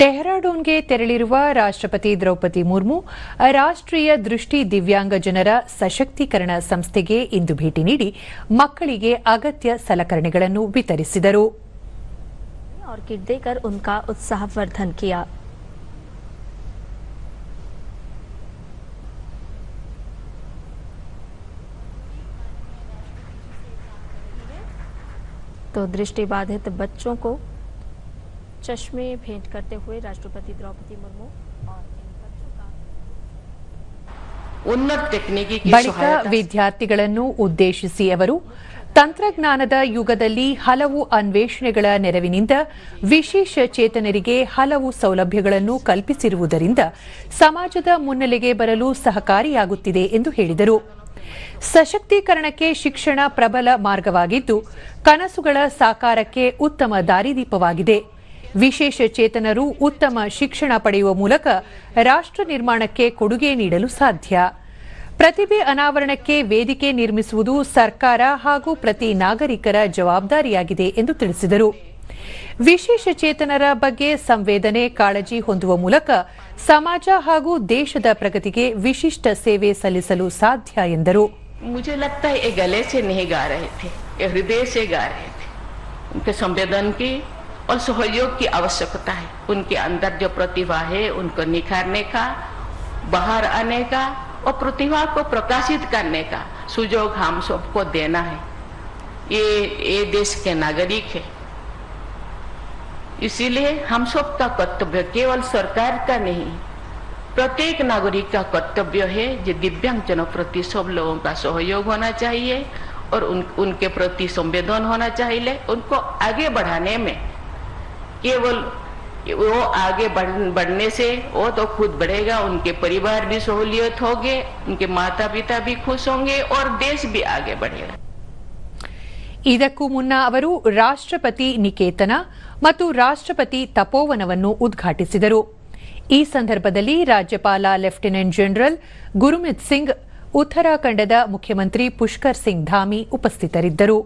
ಡೆಹ್ರಾಡೂನ್ಗೆ ತೆರಳಿರುವ ರಾಷ್ಟ್ರಪತಿ ದ್ರೌಪದಿ ಮುರ್ಮು ರಾಷ್ಟ್ರೀಯ ದೃಷ್ಟಿ ದಿವ್ಯಾಂಗ ಜನರ ಸಶಕ್ತೀಕರಣ ಸಂಸ್ಥೆಗೆ ಇಂದು ಭೇಟಿ ನೀಡಿ ಮಕ್ಕಳಿಗೆ ಅಗತ್ಯ ಸಲಕರಣೆಗಳನ್ನು ವಿತರಿಸಿದರು और किट देकर उनका उत्साहवर्धन किया तो दृष्टिबाधित बच्चों को चश्मे भेंट करते हुए राष्ट्रपति द्रौपदी मुर्मू और इन बच्चों का उन्नत तकनीकी की ಬಳಿಕ सहायता ವಿದ್ಯಾರ್ಥಿಗಳನ್ನು ಉದ್ದೇಶಿಸಿ ಅವರು ತಂತ್ರಜ್ಞಾನದ ಯುಗದಲ್ಲಿ ಹಲವು ಅನ್ವೇಷಣೆಗಳ ನೆರವಿನಿಂದ ವಿಶೇಷ ಚೇತನರಿಗೆ ಹಲವು ಸೌಲಭ್ಯಗಳನ್ನು ಕಲ್ಪಿಸಿರುವುದರಿಂದ ಸಮಾಜದ ಮುನ್ನೆಲೆಗೆ ಬರಲು ಸಹಕಾರಿಯಾಗುತ್ತಿದೆ ಎಂದು ಹೇಳಿದರು ಸಶಕ್ತೀಕರಣಕ್ಕೆ ಶಿಕ್ಷಣ ಪ್ರಬಲ ಮಾರ್ಗವಾಗಿದ್ದು ಕನಸುಗಳ ಸಾಕಾರಕ್ಕೆ ಉತ್ತಮ ದಾರಿದೀಪವಾಗಿದೆ ವಿಶೇಷ ಚೇತನರು ಉತ್ತಮ ಶಿಕ್ಷಣ ಪಡೆಯುವ ಮೂಲಕ ರಾಷ್ಟ್ರ ನಿರ್ಮಾಣಕ್ಕೆ ಕೊಡುಗೆ ನೀಡಲು ಸಾಧ್ಯ ಪ್ರತಿಭೆ ಅನಾವರಣಕ್ಕೆ ವೇದಿಕೆ ನಿರ್ಮಿಸುವುದು ಸರ್ಕಾರ ಹಾಗೂ ಪ್ರತಿ ನಾಗರಿಕರ ಜವಾಬ್ದಾರಿಯಾಗಿದೆ ಎಂದು ತಿಳಿಸಿದರು ವಿಶೇಷ ಚೇತನರ ಬಗ್ಗೆ ಸಂವೇದನೆ ಕಾಳಜಿ ಹೊಂದುವ ಮೂಲಕ ಸಮಾಜ ಹಾಗೂ ದೇಶದ ಪ್ರಗತಿಗೆ ವಿಶಿಷ್ಟ ಸೇವೆ ಸಲ್ಲಿಸಲು ಸಾಧ್ಯ ಎಂದರು मुझे लगता है ये गले से नहीं गा रहे थे ये हृदय से गा रहे थे उनके संवेदन की और सहयोग की आवश्यकता है। उनके अंदर जो प्रतिभा है उनको निखारने का बाहर आने का और प्रतिभा को प्रकाशित करने का सुजोग हम सबको देना है। ये ये देश के नागरिक है। इसीलिए हम सबका कर्तव्य केवल सरकार का नहीं प्रत्येक नागरिक का कर्तव्य है जो दिव्यांग जनों प्रति सब लोगों का सहयोग होना चाहिए और उन, उनके प्रति संवेदन होना चाहिए उनको आगे बढ़ाने में। केवल वो आगे बढ़, बढ़ने से वो तो खुद बढ़ेगा उनके परिवार भी सहूलियत होंगे उनके माता पिता भी खुश होंगे और देश भी आगे बढ़ेगा ಇದಕ್ಕೂ ಮುನ್ನ ಅವರು ರಾಷ್ಟ್ರಪತಿ ನಿಕೇತನ ಮತ್ತು ರಾಷ್ಟ್ರಪತಿ ತಪೋವನವನ್ನು ಉದ್ಘಾಟಿಸಿದರು ಈ ಸಂದರ್ಭದಲ್ಲಿ ರಾಜ್ಯಪಾಲ ಲೆಫ್ಟಿನೆಂಟ್ ಜನರಲ್ ಗುರುಮಿತ್ ಸಿಂಗ್ ಉತ್ತರಾಖಂಡದ ಮುಖ್ಯಮಂತ್ರಿ ಪುಷ್ಕರ್ ಸಿಂಗ್ ಧಾಮಿ ಉಪಸ್ಥಿತರಿದ್ದರು